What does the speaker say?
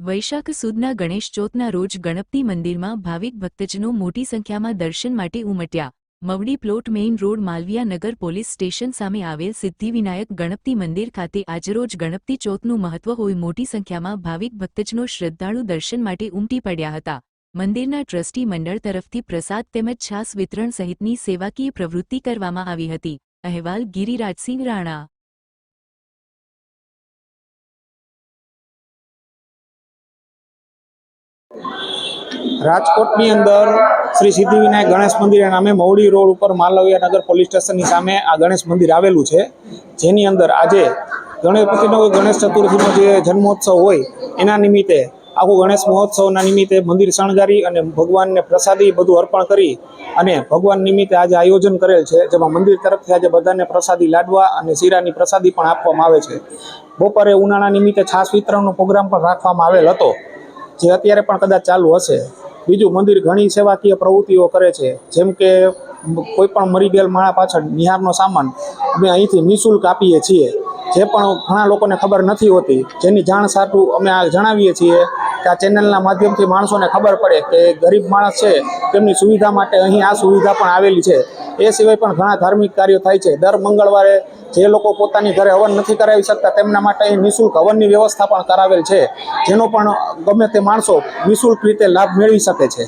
વૈશાખ સુદના ગણેશ ચોથના રોજ ગણપતિ મંદિરમાં ભાવિક ભક્તજનો મોટી સંખ્યામાં દર્શન માટે ઉમટ્યા. Mavdi plot main road Malviya Nagar police station સામે આવેલ સિદ્ધિવિનાયક ગણપતિ મંદિર ખાતે આજરોજ ગણપતિ ચોથનું મહત્વ હોય મોટી સંખ્યામાં ભાવિક ભક્તજનો શ્રદ્ધાળુ દર્શન માટે ઉમટી પડ્યા હતા. મંદિરના ટ્રસ્ટી મંડળ તરફથી પ્રસાદ તેમજ છાસ વિતરણ સહિતની સેવાકીય પ્રવૃત્તિ કરવામાં આવી હતી. અહેવાલ ગિરિરાજસિંહ રાણા. રાજકોટની અંદર શ્રી સિદ્ધિવિનાયક ગણેશ મંદિરના નામે મહુડી રોડ ઉપર માલવિયા નગર પોલીસ સ્ટેશનની સામે આ ગણેશ મંદિર આવેલું છે. જેની અંદર આજે ગણપતિનો ગણેશ ચતુર્થીનો જે જન્મોત્સવ હોય, એના નિમિત્તે આખું ગણેશ મહોત્સવના નિમિત્તે મંદિર શણગારી અને ભગવાનને પ્રસાદી બધું અર્પણ કરી અને ભગવાન નિમિત્તે આજે આયોજન કરેલ છે, જેમાં મંદિર તરફથી આજે બધાને પ્રસાદી લાડવા અને શીરાની પ્રસાદી પણ આપવામાં આવે છે. બપોરે ઉનાળા નિમિત્તે છાશ વિતરણનો પ્રોગ્રામ પણ રાખવામાં આવેલ હતો, જે અત્યારે પણ કદાચ ચાલુ હશે. બીજું મંદિર ઘણી સેવાકીય પ્રવૃત્તિઓ કરે છે. જેમ કે કોઈ પણ મરી ગયેલ માળા પાછળ નિહારનો સામાન અમે અહીંથી નિઃશુલ્ક આપીએ છીએ. જે પણ ઘણા લોકોને ખબર નથી હોતી, જેની જાણ સાટું અમે આ જણાવીએ છીએ. કે આ ચેનલના માધ્યમથી માણસોને ખબર પડે કે ગરીબ માણસ છે, તેમની સુવિધા માટે અહીં આ સુવિધા પણ આવેલી છે. એ સિવાય પણ ઘણા ધાર્મિક કાર્યો થાય છે. દર મંગળવારે જે લોકો પોતાની ઘરે હવન નથી કરાવી શકતા, તેમના માટે અહીં નિઃશુલ્ક હવનની વ્યવસ્થા પણ કરાવેલ છે, જેનો પણ ગમે તે માણસો નિઃશુલ્ક રીતે લાભ મેળવી શકે છે.